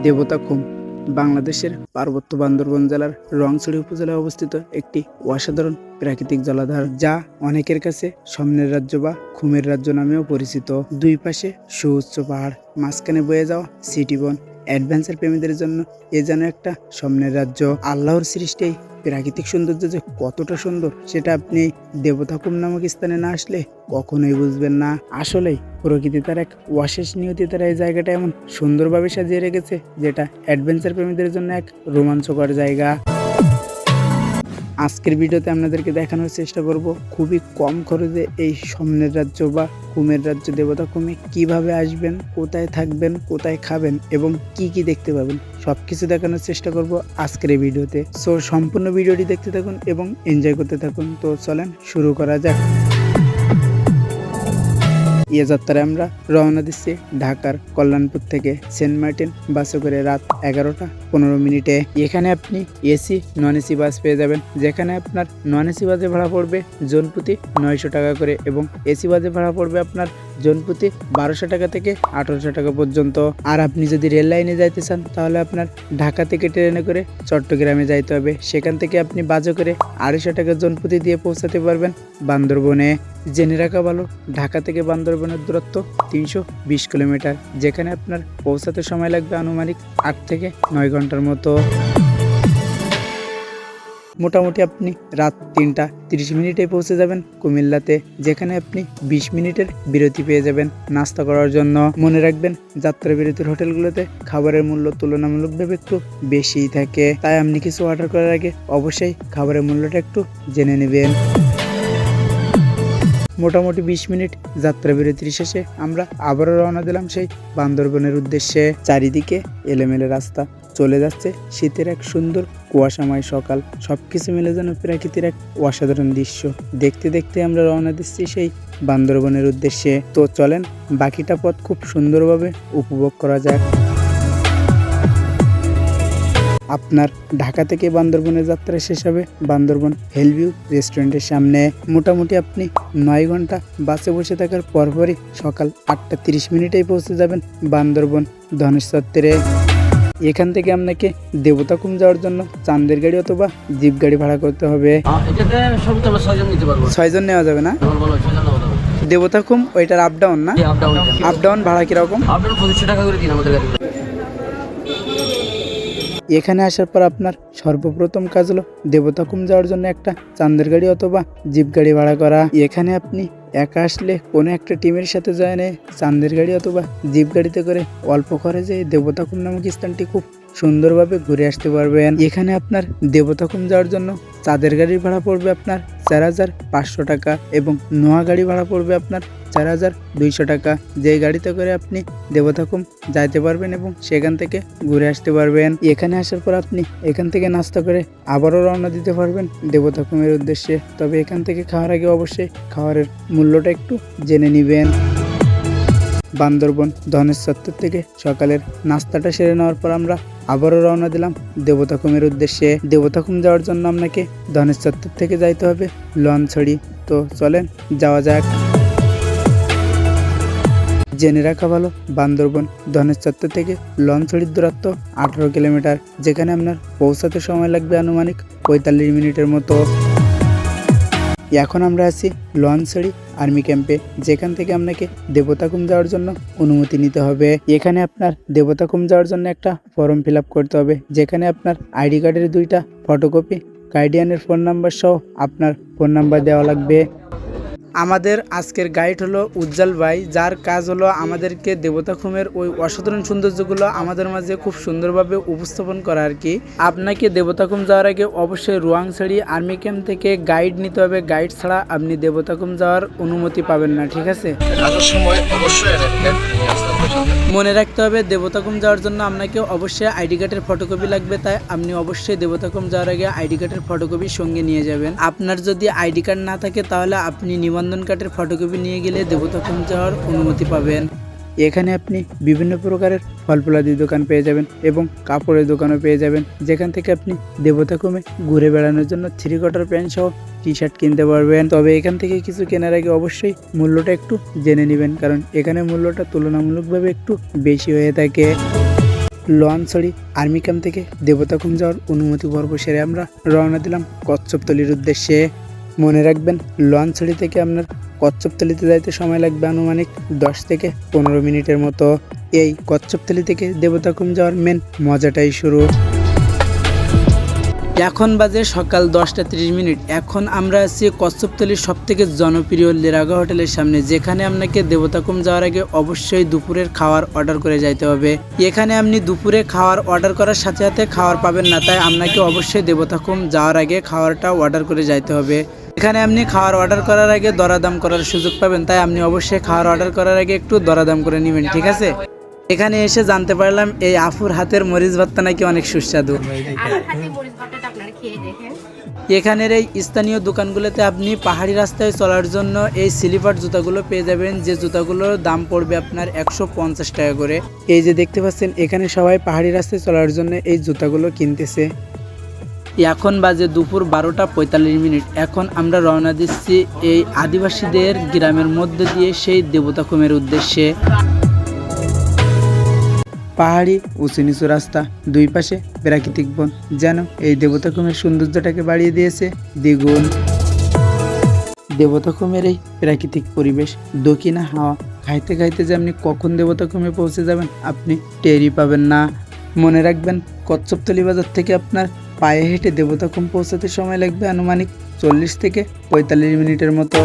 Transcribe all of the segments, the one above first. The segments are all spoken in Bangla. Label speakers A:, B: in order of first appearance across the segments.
A: দেবতাখুম বাংলাদেশের পার্বত্য বান্দরবন জেলার রংছড়ি উপজেলায় অবস্থিত একটি অসাধারণ প্রাকৃতিক জলাধার যা অনেকের কাছে স্বপ্নের রাজ্য বা খুমের রাজ্য নামেও পরিচিত। দুই পাশে সুউচ্চ পাহাড়, মাঝখানে বয়ে যাওয়া সিটি বন অ্যাডভেঞ্চার প্রেমীদের জন্য এ যেন একটা স্বপ্নের রাজ্য। আল্লাহর সৃষ্টি, প্রাকৃতিক সৌন্দর্য যে কতটা সুন্দর, সেটা আপনি দেবতাকুম নামক স্থানে না আসলে কখনোই বুঝবেন না। আসলেই প্রকৃতি তার এক অশেষ নিয়তি, তারা এই জায়গাটা এমন সুন্দরভাবে সাজিয়ে রেখেছে, যেটা অ্যাডভেঞ্চার প্রেমীদের জন্য এক রোমাঞ্চকর জায়গা। আজকের ভিডিওতে আপনাদেরকে দেখানোর চেষ্টা করব খুবই কম খরচে এই স্বপ্নের রাজ্য বা কুমের রাজ্য দেবতা কুমে কীভাবে আসবেন, কোথায় থাকবেন, কোথায় খাবেন এবং কি কি দেখতে পাবেন সব কিছু দেখানোর চেষ্টা করব আজকের এই ভিডিওতে। সো সম্পূর্ণ ভিডিওটি দেখতে থাকুন এবং এনজয় করতে থাকুন। তো চলেন শুরু করা যাক। ইয়ে যাত্রায় আমরা রওনা দিচ্ছি ঢাকার কল্যাণপুর থেকে সেন্ট মার্টিন বাসে করে রাত এগারোটা পনেরো মিনিটে। এখানে আপনি এসি নন এসি বাস পেয়ে যাবেন, যেখানে আপনার নন এসি বাসে ভাড়া পড়বে জনপ্রতি নয়শো টাকা করে এবং এসি বাসে ভাড়া পড়বে আপনার জনপ্রতি বারোশো টাকা থেকে আঠারোশো টাকা পর্যন্ত। আর আপনি যদি রেল লাইনে যাইতে চান, তাহলে আপনার ঢাকা থেকে ট্রেনে করে চট্টগ্রামে যাইতে হবে। সেখান থেকে আপনি বাজে করে আড়াইশো টাকা জনপ্রতি দিয়ে পৌঁছাতে পারবেন বান্দরবনে। জেনে রাখা ভালো, ঢাকা থেকে বান্দরবনের দূরত্ব তিনশো বিশ কিলোমিটার, যেখানে আপনার পৌঁছাতে সময় লাগবে আনুমানিক আট থেকে নয় ঘণ্টার মতো। মোটামুটি আপনি রাত তিনটা তিরিশ মিনিটে পৌঁছে যাবেন কুমিল্লাতে, যেখানে আপনি বিশ মিনিটের বিরতি পেয়ে যাবেন নাস্তা করার জন্য। মনে রাখবেন যাত্রা বিরতির হোটেলগুলোতে খাবারের মূল্য তুলনামূলকভাবে একটু বেশিই থাকে। তাই আপনি কিছু অর্ডার করার আগে অবশ্যই খাবারের মূল্যটা একটু জেনে নেবেন। মোটামুটি বিশ মিনিট যাত্রা বিরতির শেষে আমরা আবারও রওনা দিলাম সেই বান্দরবনের উদ্দেশ্যে। চারিদিকে এলেমেলে রাস্তা। চলে যাচ্ছে। শীতের এক সুন্দর কুয়াশাময় সকাল। সবকিছু মিলে যেন প্রকৃতির এক অসাধারণ দৃশ্য। দেখতে দেখতে আমরা রওনা দিচ্ছি সেই বান্দরবনের উদ্দেশ্যে। তো চলেন, বাকিটা পথ খুব সুন্দরভাবে উপভোগ করা যাক। আপনার ঢাকা থেকে বান্দরবনের যাত্রা শেষ হবে বান্দরবন হেলভিউ রেস্টুরেন্টের সামনে। মোটামুটি আপনি নয় ঘণ্টা বাসে বসে থাকার পরপরই সকাল আটটা তিরিশ মিনিটেই পৌঁছে যাবেন বান্দরবন ধনেশ চত্বরে এখান থেকে আপনাকে দেবতাকুম যাওয়ার জন্য চান্দের গাড়ি অথবা জিপ গাড়ি ভাড়া করতে হবে।
B: আমরা ছয়জন
A: নেওয়া যাবে না?
B: যাবে।
A: দেবতাকুম ওইটার আপ ডাউন না?
B: আপ ডাউন
A: আপ ডাউন ভাড়া কীরকম?
B: আপ ডাউন পঁচিশশো টাকা করে দিন আমাদের
A: এখানে আসার পর আপনার সর্বপ্রথম কাজ হলো দেবতাকুম যাওয়ার জন্য একটা চান্দের গাড়ি অথবা জিপ গাড়ি ভাড়া করা। এখানে আপনি একা আসলে কোনো একটা টিমের সাথে যায় না। চান্দের গাড়ি অথবা জিপ গাড়িতে করে অল্প খরচে দেবতা দেবতাকুম নামক স্থানটি খুব সুন্দরভাবে ঘুরে আসতে পারবেন। এখানে আপনার দেবতাকুম যাওয়ার জন্য চাঁদের গাড়ির ভাড়া পড়বে আপনার চার হাজার পাঁচশো টাকা এবং নোয়া গাড়ি ভাড়া পড়বে আপনার চার হাজার দুইশো টাকা। যে গাড়িতে করে আপনি দেবতাকুম যাইতে পারবেন এবং সেখান থেকে ঘুরে আসতে পারবেন। এখানে আসার পর আপনি এখান থেকে নাস্তা করে আবারও রওনা দিতে পারবেন দেবতাকুমের উদ্দেশ্যে। তবে এখান থেকে খাওয়ার আগে অবশ্যই খাওয়ারের মূল্যটা একটু জেনে নেবেন। বান্দরবন ধনেশ চত্বর থেকে সকালের নাস্তাটা সেরে নেওয়ার পর আমরা আবারও রওনা দিলাম দেবতাকুমের উদ্দেশ্যে। দেবতাকুম যাওয়ার জন্য আপনাকে ধনেশ চত্বর থেকে যাইতে হবে। লঞ্চড়ি তো চলেন, যাওয়া যাক। জেনে রাখা ভালো, বান্দরবন ধনেশ চত্বর থেকে লঞ্চড়ির দূরত্ব আঠারো কিলোমিটার, যেখানে আপনার পৌঁছাতে সময় লাগবে আনুমানিক পঁয়তাল্লিশ মিনিটের মতো। এখন আমরা আছি লঞ্চড়ি আর্মি ক্যাম্পে, যেখান থেকে আপনাকে দেবতাকুম যাওয়ার জন্য অনুমতি নিতে হবে। এখানে আপনার দেবতাকুম যাওয়ার জন্য একটা ফর্ম ফিল করতে হবে, যেখানে আপনার আইডি কার্ডের দুইটা ফটোকপি গার্ডিয়ানের ফোন নাম্বার সহ আপনার ফোন নাম্বার দেওয়া লাগবে। আমাদের আজকের গাইড হলো উজ্জ্বল ভাই, যার কাজ হলো আমাদেরকে দেবতাখুমের ওই অসাধারণ সৌন্দর্যগুলো আমাদের মাঝে খুব সুন্দরভাবে উপস্থাপন করা আর কি। আপনাকে দেবতাখুম যাওয়ার আগে অবশ্যই রুয়াংছড়ি আর্মি ক্যাম্প থেকে গাইড নিতে হবে। গাইড ছাড়া আপনি দেবতাখুম যাওয়ার অনুমতি পাবেন না, ঠিক আছে?
B: সময় অবশ্যই
A: মনে রাখতে হবে, দেবতাকুম যাওয়ার জন্য আপনাকে অবশ্যই আইডি কার্ডের ফটোকপি লাগবে, তাই আপনি অবশ্যই দেবতাকুম যাওয়ার আগে আইডি কার্ডের ফটোকপি সঙ্গে নিয়ে যাবেন। আপনার যদি আইডি কার্ড না থাকে, তাহলে আপনি নিবন্ধন কার্ডের ফটোকপি নিয়ে গেলে দেবতাকুম যাওয়ার অনুমতি পাবেন। এখানে আপনি বিভিন্ন প্রকারের ফল ফলাদি দোকান পেয়ে যাবেন এবং কাপড়ের দোকানও পেয়ে যাবেন। যেখান থেকে আপনি দেবতাকুমে ঘুরে বেড়ানোর জন্য থ্রি কোয়ার্টার প্যান্ট সহ টি শার্ট কিনতে পারবেন। তবে এখান থেকে কিছু কেনার আগে অবশ্যই মূল্যটা একটু জেনে নেবেন, কারণ এখানে মূল্যটা তুলনামূলকভাবে একটু বেশি হয়ে থাকে। লোয়ানছড়ি আর্মি ক্যাম্প থেকে দেবতাকুম যাওয়ার অনুমতি পর্ব সেরে আমরা রওনা দিলাম কচ্ছপতলির উদ্দেশ্যে। মনে রাখবেন লোয়ানছড়ি থেকে আপনার কচ্ছপতলিতে যাইতে সময় লাগবে আনুমানিক দশ থেকে পনেরো মিনিটের মতো। এই কচ্ছপতলি থেকে দেবতাকুম যাওয়ার মেন মজাটাই শুরু। এখন বাজে সকাল দশটা তিরিশ মিনিট। এখন আমরা আছি কচ্ছপতলির সব থেকে জনপ্রিয় লেরাগা হোটেলের সামনে, যেখানে আপনাকে দেবতাকুম যাওয়ার আগে অবশ্যই দুপুরের খাওয়ার অর্ডার করে যাইতে হবে। এখানে আপনি দুপুরে খাওয়ার অর্ডার করার সাথে সাথে খাওয়ার পাবেন না, তাই আপনাকে অবশ্যই দেবতাকুম যাওয়ার আগে খাওয়ারটা অর্ডার করে যাইতে হবে। এখানে আপনি খাওয়ার অর্ডার করার আগে দরাদাম করার সুযোগ পাবেন, তাই আপনি অবশ্যই খাওয়ার অর্ডার করার আগে একটু দরাদাম করে নেবেন, ঠিক আছে? এখানে এসে জানতে পারলাম, এই আফুর হাতের মরিচ ভর্তা নাকি অনেক সুস্বাদু। এখানের এই স্থানীয় দোকানগুলোতে আপনি পাহাড়ি রাস্তায় চলার জন্য এই স্লিপার জুতাগুলো পেয়ে যাবেন। যে জুতাগুলোর দাম পড়বে আপনার একশো পঞ্চাশ টাকা করে। এই যে দেখতে পাচ্ছেন, এখানে সবাই পাহাড়ি রাস্তায় চলার জন্য এই জুতাগুলো কিনতেছে। এখন বাজে দুপুর বারোটা পঁয়তাল্লিশ মিনিট। এখন আমরা রওনা দিচ্ছি এই আদিবাসীদের গ্রামের মধ্যে দিয়ে সেই দেবতা দেবতাকুমের উদ্দেশ্যে। পাহাড়ি উঁচু নিচু রাস্তা দুই পাশে প্রাকৃতিক বন। যেন এই দেবতাকুমের সৌন্দর্যটাকে বাড়িয়ে দিয়েছে। দ্বিগুণ। দেবতাকুমের এই প্রাকৃতিক পরিবেশ দক্ষিণা হাওয়া। খাইতে খাইতে যে আপনি কখন দেবতাকুমে পৌঁছে যাবেন, আপনি টেরি পাবেন না। মনে রাখবেন, কচ্ছপতলি বাজার থেকে আপনার পায়ে হেঁটে দেবতাকুম পৌঁছাতে সময় লাগবে আনুমানিক চল্লিশ থেকে পঁয়তাল্লিশ মিনিটের মতো।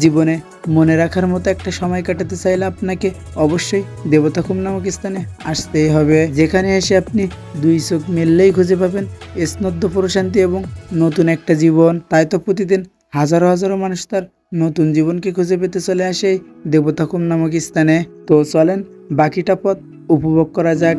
A: জীবনে মনে রাখার মতো একটা সময় কাটাতে চাইলে আপনাকে অবশ্যই দেবতাকুম নামক স্থানে আসতেই হবে। যেখানে এসে আপনি দুই চোখ মেললেই খুঁজে পাবেন স্নদ্ध প্রশান্তি এবং নতুন একটা জীবন। তাই তো প্রতিদিন হাজারো হাজারো মানুষ তার নতুন জীবনকে খুঁজে পেতে চলে আসে দেবতাকুম নামক স্থানে। তো চলেন বাকিটা পথ উপভোগ করা যাক।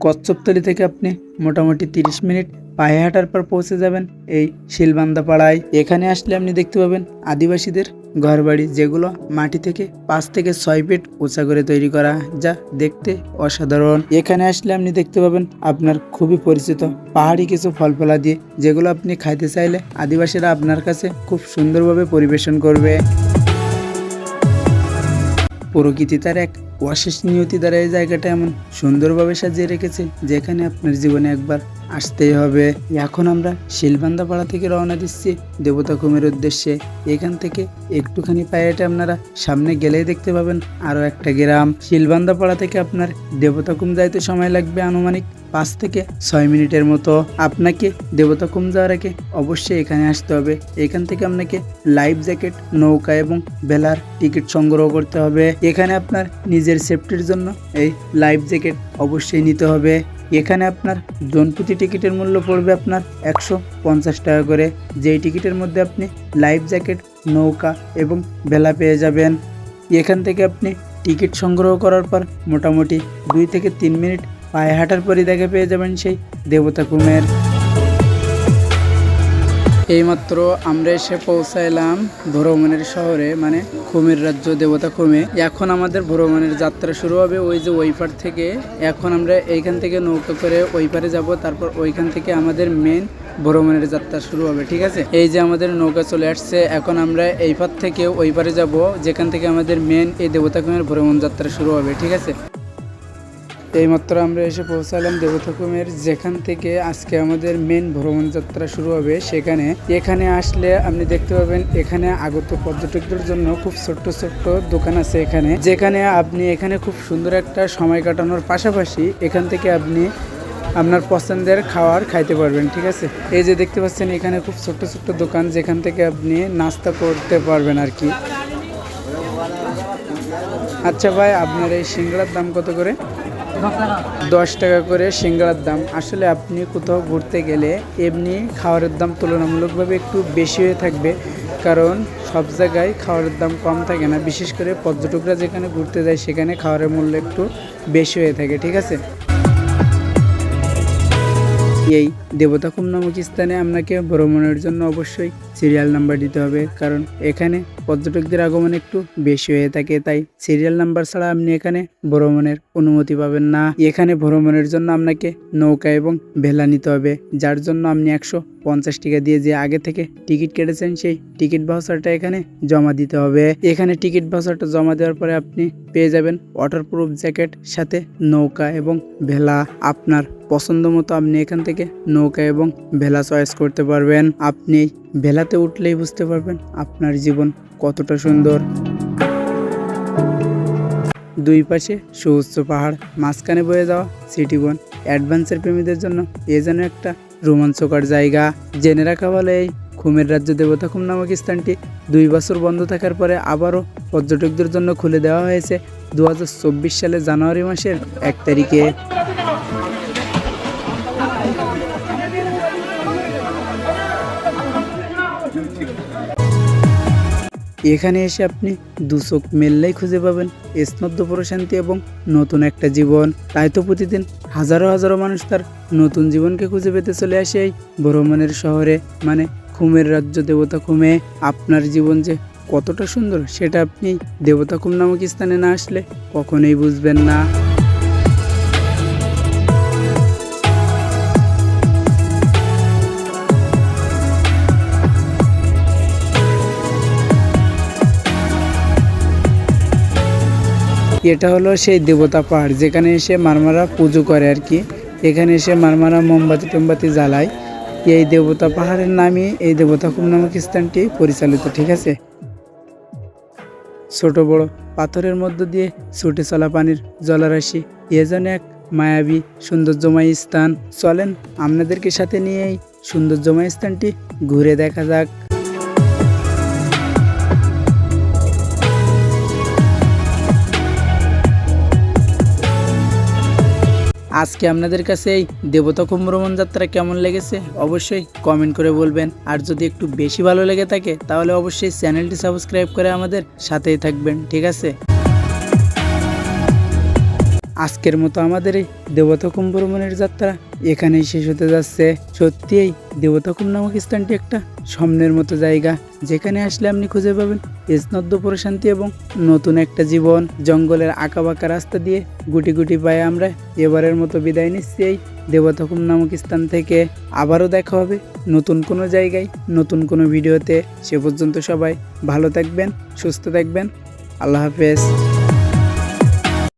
A: কচ্ছপতলি থেকে আপনি মোটামুটি তিরিশ মিনিট পায়ে হাঁটার পর পৌঁছে যাবেন এই শিলবান্দা পাড়ায় এখানে আসলে আপনি দেখতে পাবেন আদিবাসীদের ঘরবাড়ি, যেগুলো মাটি থেকে পাঁচ থেকে ছয় ফিট উঁচা করে তৈরি করা, যা দেখতে অসাধারণ। এখানে আসলে আপনি দেখতে পাবেন আপনার খুবই পরিচিত পাহাড়ি কিছু ফলফলা দিয়ে, যেগুলো আপনি খাইতে চাইলে আদিবাসীরা আপনার কাছে খুব সুন্দরভাবে পরিবেশন করবে। প্রকৃতি তার এক অশেষ নিয়তি দ্বারা এই জায়গাটা এমন সুন্দরভাবে সাজিয়ে রেখেছে, যেখানে আপনার জীবনে একবার আসতেই হবে। এখন আমরা শিলবান্দা পাড়া থেকে রওনা দিচ্ছি দেবতা কুমের উদ্দেশ্যে। এখান থেকে একটুখানি পায়ে হেঁটে আপনারা সামনে গেলেই দেখতে পাবেন আরও একটা গ্রাম। শিলবান্দা পাড়া থেকে আপনার দেবতা কুম যাইতে সময় লাগবে আনুমানিক পাঁচ থেকে ছয় মিনিটের মতো। আপনাকে দেবতা কুম যাওয়ার আগে অবশ্যই এখানে আসতে হবে। এখান থেকে আপনাকে লাইফ জ্যাকেট, নৌকা এবং বেলার টিকিট সংগ্রহ করতে হবে। এখানে আপনার নিজের সেফটির জন্য এই লাইফ জ্যাকেট অবশ্যই নিতে হবে। এখানে আপনার জনপ্রতি টিকিটের মূল্য পড়বে আপনার একশো পঞ্চাশ টাকা করে। যেই টিকিটের মধ্যে আপনি লাইফ জ্যাকেট, নৌকা এবং বেলা পেয়ে যাবেন। এখান থেকে আপনি টিকিট সংগ্রহ করার পর মোটামুটি দুই থেকে তিন মিনিট পায়ে হাঁটার পরই দেখা পেয়ে যাবেন সেই দেবতা কুমের এইমাত্র আমরা এসে পৌঁছাইলাম ভ্রমণের শহরে মানে খুমের রাজ্য দেবতা খুমে এখন আমাদের ভ্রমণের যাত্রা শুরু হবে ওই যে ওই পার থেকে। এখন আমরা এইখান থেকে নৌকা করে ওই পারে যাব, তারপর ওইখান থেকে আমাদের মেন ভ্রমণের যাত্রা শুরু হবে, ঠিক আছে? এই যে আমাদের নৌকা চলে আসছে, এখন আমরা এই পার থেকে ওই পারে যাব, যেখান থেকে আমাদের মেন এই দেবতা খুমের ভ্রমণ যাত্রা শুরু হবে, ঠিক আছে? এইমাত্র আমরা এসে পৌঁছালাম দেবতাকুমের, যেখান থেকে আজকে আমাদের মেন ভ্রমণ যাত্রা শুরু হবে সেখানে। এখানে আসলে আপনি দেখতে পাবেন, এখানে আগত পর্যটকদের জন্য খুব ছোট্ট ছোট্ট দোকান আছে এখানে। যেখানে আপনি এখানে খুব সুন্দর একটা সময় কাটানোর পাশাপাশি এখান থেকে আপনি আপনার পছন্দের খাবার খাইতে পারবেন, ঠিক আছে? এই যে দেখতে পাচ্ছেন, এখানে খুব ছোট্ট ছোট্ট দোকান যেখান থেকে আপনি নাস্তা করতে পারবেন আর কি। আচ্ছা ভাই, আপনার এই সিঙ্গড়ার দাম কত করে? দশ টাকা করে সিঙ্গারার দাম। আসলে আপনি কোথাও ঘুরতে গেলে এমনি খাওয়ারের দাম তুলনামূলকভাবে একটু বেশি হয়ে থাকবে, কারণ সব জায়গায় খাওয়ারের দাম কম থাকে না। বিশেষ করে পর্যটকরা যেখানে ঘুরতে যায় সেখানে খাবারের মূল্য একটু বেশি হয়ে থাকে, ঠিক আছে? এই দেবতাকুম নামক স্থানে আপনাকে ভ্রমণের জন্য অবশ্যই সিরিয়াল নাম্বার দিতে হবে। কারণ এখানে পর্যটকদের আগমন একটু বেশি হয়ে থাকে, তাই সিরিয়াল নাম্বার ছাড়া আপনি এখানে ভ্রমণের অনুমতি পাবেন না। এখানে ভ্রমণের জন্য আপনাকে নৌকা এবং ভেলা নিতে হবে, যার জন্য আপনি একশো পঞ্চাশ টাকা দিয়ে যে আগে থেকে টিকিট কেটেছেন সেই টিকিট ভাউচারটা এখানে জমা দিতে হবে। এখানে টিকিট ভাউচারটা জমা দেওয়ার পরে আপনি পেয়ে যাবেন ওয়াটারপ্রুফ জ্যাকেট সাথে নৌকা এবং ভেলা। আপনার পছন্দ মতো আপনি এখান থেকে নৌকা এবং ভেলা চয়েস করতে পারবেন। আপনি ভেলাতে উঠলেই বুঝতে পারবেন আপনার জীবন কতটা সুন্দর। দুই পাশে সুউচ্চ পাহাড়, মাঝখানে বয়ে যাওয়া সিটি বন অ্যাডভেঞ্চার প্রেমীদের জন্য এ যেন একটা রোমাঞ্চকর জায়গা। জেনে রাখা বলে এই খুমের রাজ্য দেবতাখুম নামক স্থানটি দুই বছর বন্ধ থাকার পরে আবারও পর্যটকদের জন্য খুলে দেওয়া হয়েছে দু সালে জানুয়ারি মাসের এক তারিখে। এখানে এসে আপনি দু চোখ মেললেই খুঁজে পাবেন স্নদ্য প্রশান্তি এবং নতুন একটা জীবন। তাই তো প্রতিদিন হাজারো হাজারো মানুষ তার নতুন জীবনকে খুঁজে পেতে চলে আসে এই ভ্রমণের শহরে মানে খুমের রাজ্য দেবতা খুমে আপনার জীবন যে কতটা সুন্দর সেটা আপনি দেবতা খুম নামক স্থানে না আসলে কখনোই বুঝবেন না। এটা হলো সেই দেবতা পাহাড়, যেখানে এসে মারমারা পুজো করে আর কি। এখানে এসে মারমারা মোমবাতি টোমবাতি জ্বালায়। এই দেবতা পাহাড়ের নামই এই দেবতা কুম নামক স্থানটি পরিচালিত, ঠিক আছে? ছোট বড় পাথরের মধ্য দিয়ে ছুটে চলা পানির জলরাশি, এ যেন এক মায়াবী সৌন্দর্যময় স্থান। চলেন, আপনাদেরকে সাথে নিয়ে এই সৌন্দর্যময় স্থানটি ঘুরে দেখা যাক। আজকে আপনাদের কাছে এই দেবতা কুম্ভ্রমণ যাত্রা কেমন লেগেছে অবশ্যই কমেন্ট করে বলবেন। আর যদি একটু বেশি ভালো লেগে থাকে, তাহলে অবশ্যই চ্যানেলটি সাবস্ক্রাইব করে আমাদের সাথেই থাকবেন, ঠিক আছে? আজকের মতো আমাদের এই দেবতা কুম্ভ্রমণের যাত্রা এখানেই শেষ হতে যাচ্ছে। সত্যি এই দেবতাকুম নামক স্থানটি একটা স্বপ্নের মতো জায়গা। যেখানে আসলে আপনি খুঁজে পাবেন স্নদ্য প্রশান্তি এবং নতুন একটা জীবন। জঙ্গলের আঁকাবাঁকা রাস্তা দিয়ে গুটি গুটি পায়ে আমরা এবারের মতো বিদায় নিচ্ছি এই দেবতাকুম নামক স্থান থেকে। আবারও দেখা হবে নতুন কোনো জায়গায়, নতুন কোনো ভিডিওতে। সে পর্যন্ত সবাই ভালো থাকবেন, সুস্থ থাকবেন। আল্লাহ হাফেজ।